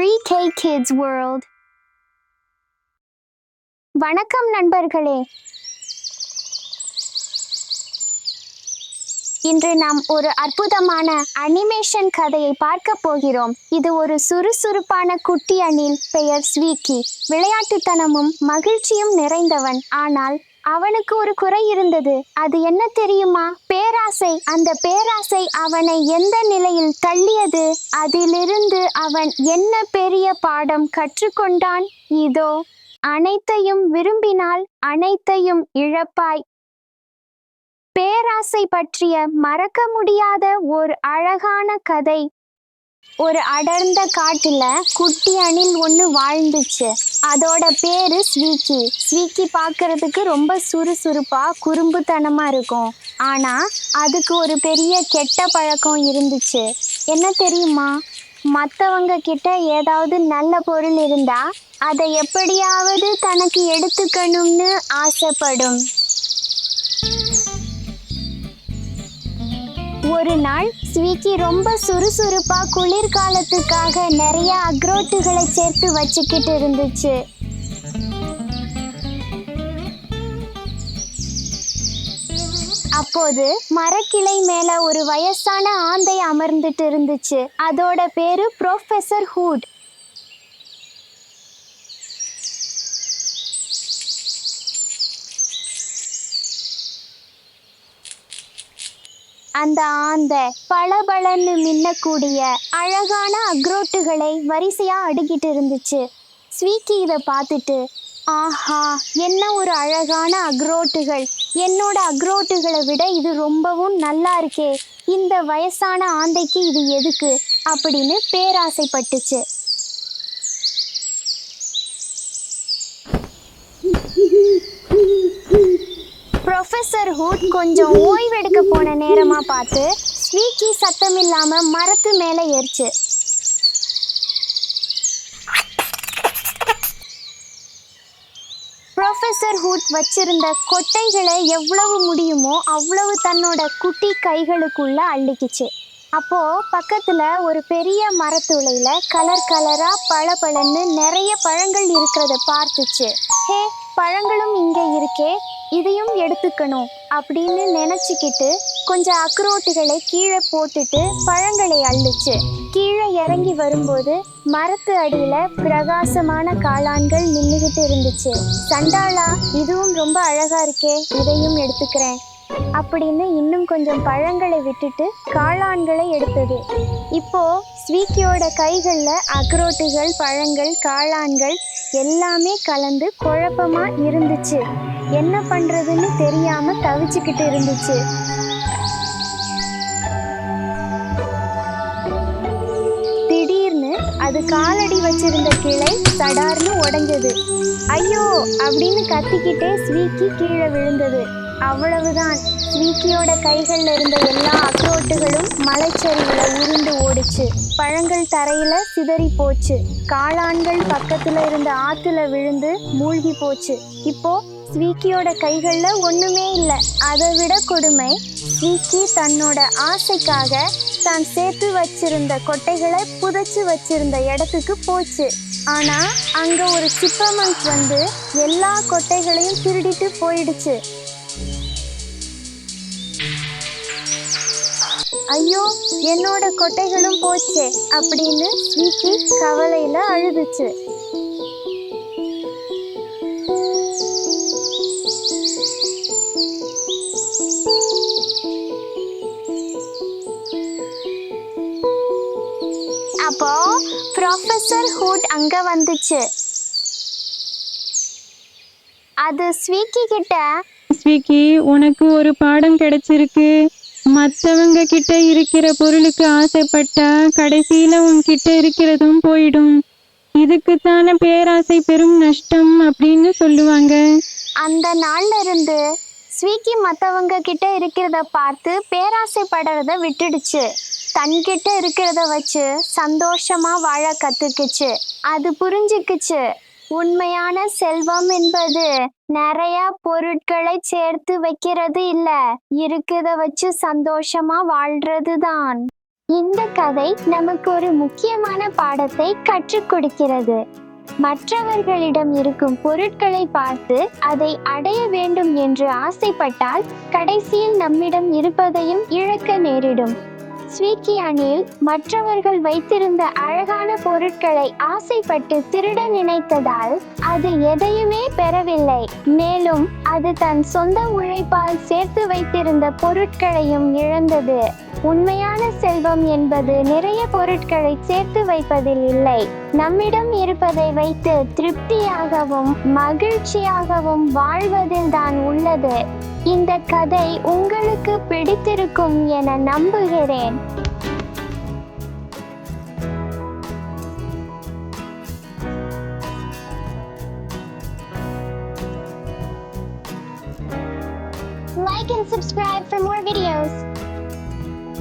3K Kids World. வணக்கம் நண்பர்களே. இன்று நாம் ஒரு அற்புதமான அனிமேஷன் கதையை பார்க்க போகிறோம். இது ஒரு சுறுசுறுப்பான குட்டி அணில் பெயர் ஸ்வீக்கி. விளையாட்டுத்தனமும் மகிழ்ச்சியும் நிறைந்தவன். ஆனால் அவனுக்கு ஒரு குறை இருந்தது. அது என்ன தெரியுமா? பேராசை. அந்த பேராசை அவனை எந்த நிலையில் தள்ளியது? அதிலிருந்து அவன் என்ன பெரிய பாடம் கற்றுக்கொண்டான்? இதோ அனைத்தையும் விரும்பினால் அனைத்தையும் இழப்பாய். பேராசை பற்றிய மறக்க முடியாத ஒரு அழகான கதை. ஒரு அடர்ந்த காட்டுல குட்டி அணில் ஒன்று வாழ்ந்துச்சு. அதோட பேரு ஸ்வீக்கி. ஸ்வீக்கி பார்க்கறதுக்கு ரொம்ப சுறுசுறுப்பா குறும்புத்தனமா இருக்கும். ஆனா அதுக்கு ஒரு பெரிய கெட்ட பழக்கம் இருந்துச்சு. என்ன தெரியுமா? மற்றவங்க கிட்ட ஏதாவது நல்ல பொருள் இருந்தா அதை எப்படியாவது தனக்கு எடுத்துக்கணும்னு ஆசைப்படும். ஒரு நாள் ஸ்வீக்கி ரொம்ப சுறுசுறுப்பா குளிர்காலத்துக்காக நிறைய அக்ரோட்டுகளை சேர்த்து வச்சுக்கிட்டு இருந்துச்சு. அப்போது மரக்கிளை மேல ஒரு வயசான ஆந்தை அமர்ந்துட்டு இருந்துச்சு. அதோட பேரு ப்ரொஃபெசர் ஹூட் அந்த ஆந்தை பளபளன்னு மின்னக்கூடிய அழகான அக்ரோட்டுகளை வரிசையா அடுக்கிட்டு இருந்துச்சு. ஸ்வீக்கி இதை பார்த்துட்டு ஆஹா என்ன ஒரு அழகான அக்ரோட்டுகள். என்னோட அக்ரோட்டுகளை விட இது ரொம்பவும் நல்லா இருக்கே. இந்த வயசான ஆந்தைக்கு இது எதுக்கு? அப்படின்னு பேராசைப்பட்டுச்சு. ப்ரொஃபஸர் ஹூட் கொஞ்சம் ஓய்வெடுக்க போன நேரமா பார்த்து ஸ்வீக்கி சத்தம் இல்லாம மரத்து மேல ஏறிச்சு. ப்ரொஃபசர் ஹூட் வச்சிருந்த கொட்டைகளை எவ்வளவு முடியுமோ அவ்வளவு தன்னோட குட்டி கைகளுக்குள்ள அள்ளிக்கிச்சு. அப்போ பக்கத்துல ஒரு பெரிய மரத்துளையில கலர் கலரா பளபளன்னு நிறைய பழங்கள் இருக்கிறத பார்த்துச்சு. ஹே பழங்களும் இங்க இருக்கே. இதையும் எடுத்துக்கணும் அப்படின்னு நினைச்சுக்கிட்டு கொஞ்சம் அக்ரோட்டுகளை கீழே போட்டுட்டு பழங்களை அள்ளுச்சு. கீழே இறங்கி வரும்போது மரத்து அடியில பிரகாசமான காளான்கள் நின்றுகிட்டு இருந்துச்சு. சண்டாளா இதுவும் ரொம்ப அழகா இருக்கே இதையும் எடுத்துக்கிறேன். அப்படின்னு இன்னும் கொஞ்சம் பழங்களை விட்டுட்டு காளான்களை எடுத்தது. இப்போ ஸ்வீக்கியோட கைகளில் அக்ரோட்டுகள் பழங்கள் காளான்கள் எல்லாமே கலந்து குழப்பமா இருந்துச்சு. என்ன பண்றதுன்னு தெரியாம தவிச்சுக்கிட்டு இருந்துச்சு. திடீர்னு அது காலடி வச்சிருந்த கிளை சடார்னு உடைஞ்சது. ஐயோ! அப்படின்னு கத்திக்கிட்டே ஸ்வீக்கி கீழே விழுந்தது. அவ்வளவுதான். ஸ்வீக்கியோட கைகள்ல இருந்த எல்லா அக்ரோட்டுகளும் மலைச்சரிவுல உருண்டு ஓடுச்சு. பழங்கள் தரையில சிதறி போச்சு. காளான்கள் பக்கத்துல இருந்த ஆத்துல விழுந்து மூழ்கி போச்சு. இப்போ ஸ்வீக்கியோட கைகள்ல ஒண்ணுமே இல்லை. அதை விட கொடுமை. ஸ்வீக்கி தன்னோட ஆசைக்காக தான் சேர்த்து வச்சிருந்த கொட்டைகளை புதைச்சு வச்சிருந்த இடத்துக்கு போச்சு. ஆனா அங்க ஒரு சிப்பமங்க் வந்து எல்லா கொட்டைகளையும் திருடிட்டு போயிடுச்சு. ஐயோ என்னோட கொட்டைகளும் போச்சே அப்படின்னு ஸ்வீட்டி கவலையில அழுதுச்சு. அப்போ ப்ரொஃபசர் ஹூட் அங்க வந்துச்சு. அது ஸ்வீக்கி கிட்ட. ஸ்விக்கி உனக்கு ஒரு பாடம் கிடைச்சிருக்கு. மற்றவங்க கிட்ட இருக்கிற பொருளுக்கு ஆசைப்பட்டா கடைசியில உன்கிட்ட இருக்கிறதும் போயிடும். இதுக்குத்தான பேராசை பெரும் நஷ்டம் அப்படின்னு சொல்லுவாங்க. அந்த நாள்ல இருந்து ஸ்வீக்கி மற்றவங்க கிட்ட இருக்கிறத பார்த்து பேராசைப்படுறத விட்டுடுச்சு. தன்கிட்ட இருக்கிறத வச்சு சந்தோஷமா வாழ கத்துக்குச்சு. அது புரிஞ்சுக்குச்சு. உண்மையான செல்வம் என்பது நிறைய பொருட்களை சேர்த்து வைக்கிறது இல்ல. இருக்கிறத வச்சு சந்தோஷமா வாழ்றது தான் இந்த கதை நமக்கு ஒரு முக்கியமான பாடத்தை கற்றுக் கொடுக்கிறது. மற்றவர்களிடம் இருக்கும் பொருட்களை பார்த்து அதை அடைய வேண்டும் என்று ஆசைப்பட்டால் கடைசியில் நம்மிடம் இருப்பதையும் இழக்க நேரிடும். ஸ்வீக்கி அணில் மற்றவர்கள் வைத்திருந்த அழகான பொருட்களை ஆசைப்பட்டு திருட நினைத்ததால் அது எதையுமே பெறவில்லை. மேலும் அது தன் சொந்த உழைப்பால் சேர்த்து வைத்திருந்த பொருட்களையும் இழந்தது. உண்மையான செல்வம் என்பது நிறைய பொருட்களை சேர்த்து வைப்பதில் இல்லை. நம்மிடம் இருப்பதை வைத்து திருப்தியாகவும் மகிழ்ச்சியாகவும் வாழ்வதில் தான் உள்ளது. இந்த கதை உங்களுக்கு பிடித்திருக்கும் என நம்புகிறேன். Like and subscribe for more videos.